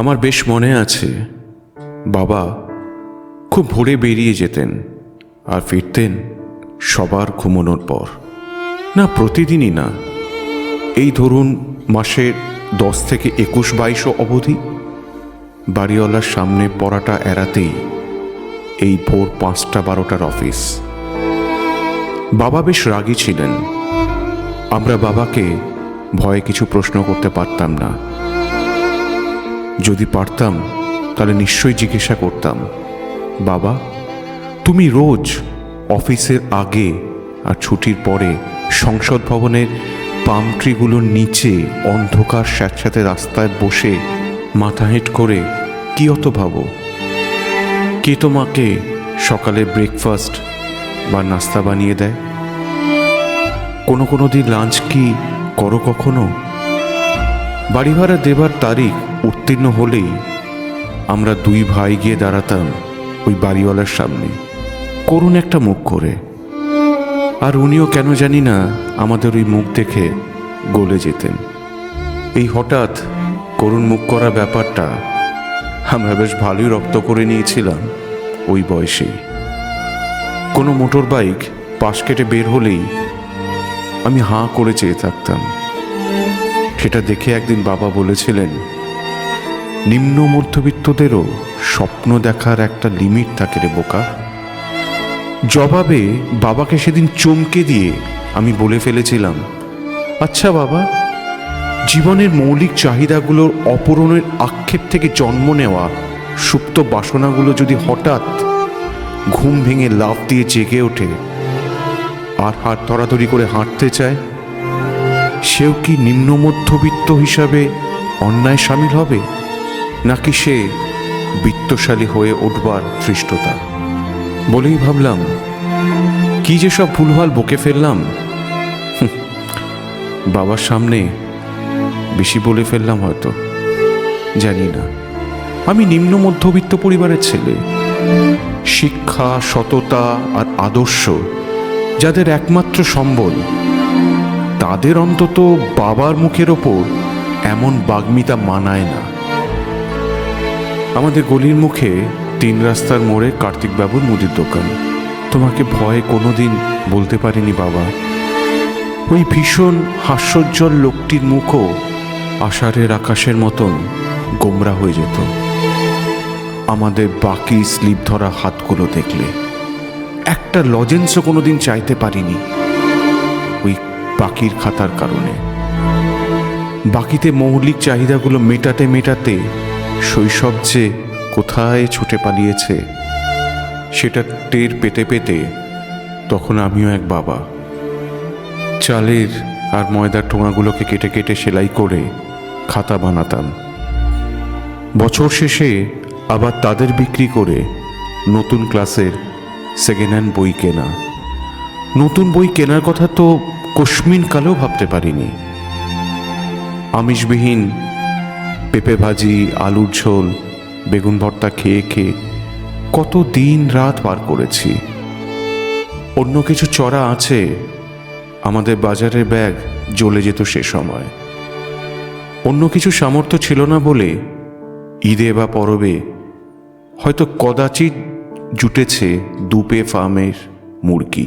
আমার বেশ মনে আছে। বাবা খুব ভোরে বেরিয়ে যেতেন আর ফিরতেন সবার ঘুমানোর পর। না, প্রতিদিনই না। এই ধরুন মাসের দশ থেকে একুশ বাইশও অবধি। বাড়িওয়ালার সামনে পড়াটা এড়াতেই এই ভোর পাঁচটা বারোটার অফিস। বাবা বেশ রাগী ছিলেন। আমরা বাবাকে ভয়ে কিছু প্রশ্ন করতে পারতাম না। যদি পারতাম, তাহলে নিশ্চয়ই জিজ্ঞাসা করতাম, বাবা, তুমি রোজ অফিসের আগে আর ছুটির পরে সংসদ ভবনের পাম ট্রিগুলোর নিচে অন্ধকার স্যাঁতস্যাঁতে রাস্তায় বসে মাথা হেঁট করে কি অত ভাবো? কে তোমাকে সকালে ব্রেকফাস্ট বা নাস্তা বানিয়ে দেয়? কোনো কোনো দিন লাঞ্চ কি করো কখনো? বাড়ি ভাড়া দেবার তারিখ উত্তীর্ণ হলেই আমরা দুই ভাই গিয়ে দাঁড়াতাম ওই বাড়িওয়ালার সামনে। করুণ একটা মুখ করে। আর উনিও কেন জানি না আমাদের ওই মুখ দেখে গলে যেতেন। এই হঠাৎ করুণ মুখ করা ব্যাপারটা আমরা বেশ ভালোই রক্ত করে নিয়েছিলাম ওই বয়সেই কোনো মোটর বাইক পাশ কেটে বের হলেই আমি হাঁ করে চেয়ে থাকতাম। সেটা দেখে একদিন বাবা বলেছিলেন নিম্ন মধ্যবিত্তদেরও স্বপ্ন দেখার একটা লিমিট থাকে রে বোকা। জবাবে বাবাকে সেদিন চমকে দিয়ে আমি বলে ফেলেছিলাম আচ্ছা বাবা, জীবনের মৌলিক চাহিদাগুলোর অপূরণের আক্ষেপ থেকে জন্ম নেওয়া সুপ্ত বাসনাগুলো যদি হঠাৎ ঘুম ভেঙে লাফ দিয়ে জেগে ওঠে, আর হাত ধরাধরি করে হাঁটতে চায়, সেও কি নিম্ন মধ্যবিত্ত হিসাবে অন্যায় সামিল হবে? নাকি সে বিত্তশালী হয়ে উঠবার ধৃষ্টতা? বলেই ভাবলাম, কি যে সব ভুলভাল বকে ফেললাম? বাবার সামনে বেশি বলে ফেললাম হয়তো, জানি না। আমি নিম্ন মধ্যবিত্ত পরিবারের ছেলে। শিক্ষা, সততা আর আদর্শ যাদের একমাত্র সম্বল, তাদের অন্তত বাবার মুখের ওপর এমন বাগ্মিতা মানায় না। আমাদের গলির মুখে তিন রাস্তার মোড়ে কার্তিকবাবুর মুদির দোকান। তোমাকে ভয়ে কোনোদিন বলতে পারিনি বাবা। ওই ভীষণ হাস্যোজ্জ্বল লোকটির মুখও আষাঢ়ের আকাশের মতন গোমরা হয়ে যেত। আমাদের বাকি স্লিপ ধরা হাতগুলো দেখলে। একটা লজেন্সও কোনোদিন চাইতে পারিনি। ওই বাকির খাতার কারণে। বাকিতে মৌলিক চাহিদাগুলো মেটাতে মেটাতে শৈশব যে কোথায় ছুটে পালিয়েছে, সেটা টের পেতে পেতে তখন আমিও এক বাবা। চালের আর ময়দার ঠোঙাগুলোকে কেটে কেটে সেলাই করে খাতা বানাতাম। বছর শেষে আবার তাদের বিক্রি করে নতুন ক্লাসের সেকেন্ড হ্যান্ড বই কেনা। নতুন বই কেনার কথা তো কশ্মিন কালেও ভাবতে পারিনি। আমিষবিহীন পেঁপে ভাজি, আলুর ঝোল, বেগুন ভর্তা খেয়ে খেয়ে কত দিন রাত পার করেছি। অন্য কিছু চড়া আছে, আমাদের বাজারের ব্যাগ জ্বলে যেত সে সময়। অন্য কিছু সামর্থ্য ছিল না বলে ঈদে বা পরবে হয়তো কদাচিৎ জুটেছে দুপে ফার্মের মুরগি।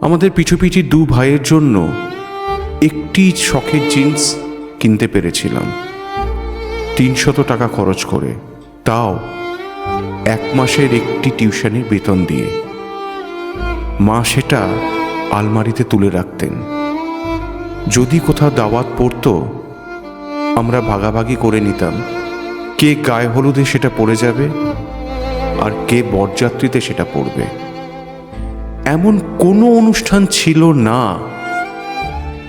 আমাদের পিছুপিছি দু ভাইয়ের জন্য একটি শখের জিন্স কিনতে পেরেছিলাম। তিনশত টাকা খরচ করে, তাও এক মাসের একটি টিউশনের বেতন দিয়ে। মা সেটা আলমারিতে তুলে রাখতেন। যদি কোথাও দাওয়াত পড়তো, আমরা ভাগাভাগি করে নিতাম। কে গায়ে হলুদে সেটা পড়ে যাবে, আর কে বরযাত্রীতে সেটা পড়বে। এমন কোনো অনুষ্ঠান ছিল না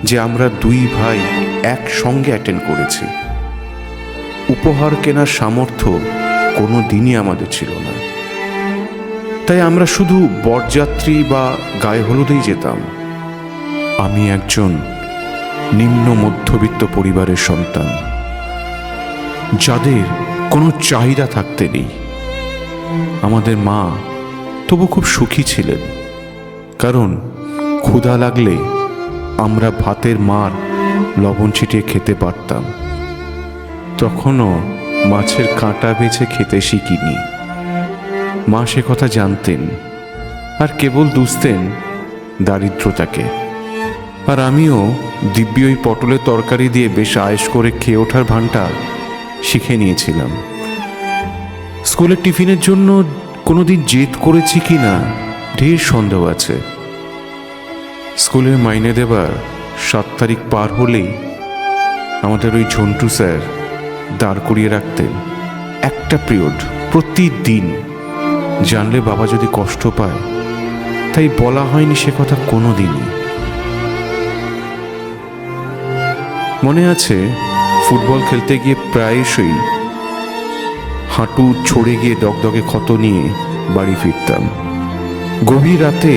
যে আমরা দুই ভাই একসঙ্গে অ্যাটেন্ড করেছি। উপহার কেনার সামর্থ্য কোনো দিনই আমাদের ছিল না। তাই আমরা শুধু বরযাত্রী বা গায়ে হলুদেই যেতাম। আমি একজন নিম্ন মধ্যবিত্ত পরিবারের সন্তান, যাদের কোনো চাহিদা থাকতে নেই। আমাদের মা তবু খুব সুখী ছিলেন, কারণ ক্ষুধা লাগলে আমরা ভাতের মার লবণ ছিটিয়ে খেতে পারতাম। তখনও মাছের কাঁটা বেছে খেতে শিখিনি। মা সে কথা জানতেন আর কেবল দুষতেন দারিদ্রতাকে। আর আমিও দিব্যি ওই পটলের তরকারি দিয়ে বেশ আয়েস করে খেয়ে ওঠার ভানটা শিখে নিয়েছিলাম। স্কুলের টিফিনের জন্য কোনোদিন জেদ করেছি কি না ঢের সন্দেহ আছে। স্কুলের মাইনে দেবার সাত তারিখ পার হলেই আমাদের ওই ঝন্টু স্যার দাঁড় করিয়ে রাখতেন। একটা পিরিয়ড প্রতিদিন। জানলে বাবা যদি কষ্ট পায়, তাই বলা হয়নি সে কথা কোনো দিনই মনে আছে, ফুটবল খেলতে গিয়ে প্রায়শই হাঁটু ছড়ে গিয়ে দগদগে ক্ষত নিয়ে বাড়ি ফিরতাম। গভীর রাতে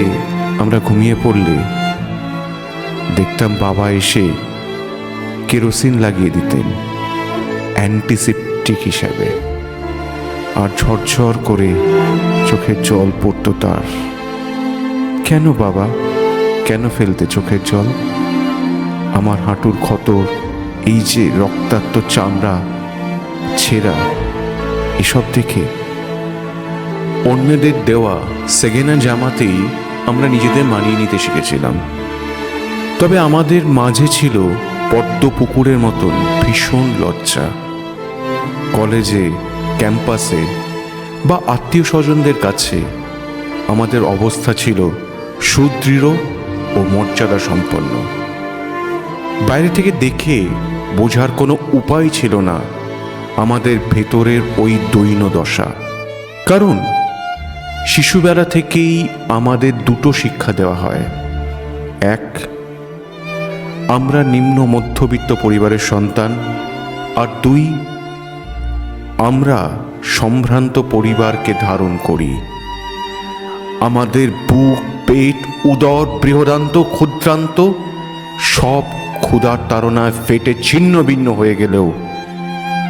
আমরা ঘুমিয়ে পড়লে দেখতাম বাবা এসে কেরোসিন লাগিয়ে দিতেন, অ্যান্টিসেপটিক হিসাবে। আর ঝরঝর করে চোখের জল পড়তো তার। কেন বাবা? কেন ফেলতে চোখের জল? আমার হাঁটুর ক্ষতর, এই যে রক্তাক্ত চামড়া, ছেঁড়া, এসব দেখে অন্যদের দেওয়া সেগেনা জামাতেই আমরা নিজেদের মানিয়ে নিতে শিখেছিলাম। তবে আমাদের মাঝে ছিল পদ্ম পুকুরের মতন ভীষণ লজ্জা। কলেজে, ক্যাম্পাসে বা আত্মীয় স্বজনদের কাছে আমাদের অবস্থা ছিল সুদৃঢ় ও মর্যাদা সম্পন্ন বাইরে থেকে দেখে বোঝার কোনো উপায় ছিল না আমাদের ভেতরের ওই দৈন দশা। কারণ শিশুবেলা থেকেই আমাদের দুটো শিক্ষা দেওয়া হয়। এক আমরা নিম্ন মধ্যবিত্ত পরিবারের সন্তান, আর দুই, আমরা সম্ভ্রান্ত পরিবারকে ধারণ করি। আমাদের বুক, পেট, উদর, বৃহদান্ত, ক্ষুদ্রান্ত, সব ক্ষুধার তাড়নায় ফেটে ছিন্ন ভিন্ন হয়ে গেলেও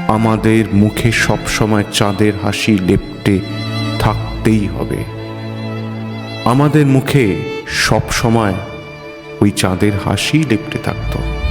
আমাদের মুখে সবসময় চাঁদের হাসি লেপটে থাকতেই হবে। আমাদের মুখে সব সময় ওই চাঁদের হাসি লেপটে থাকতো।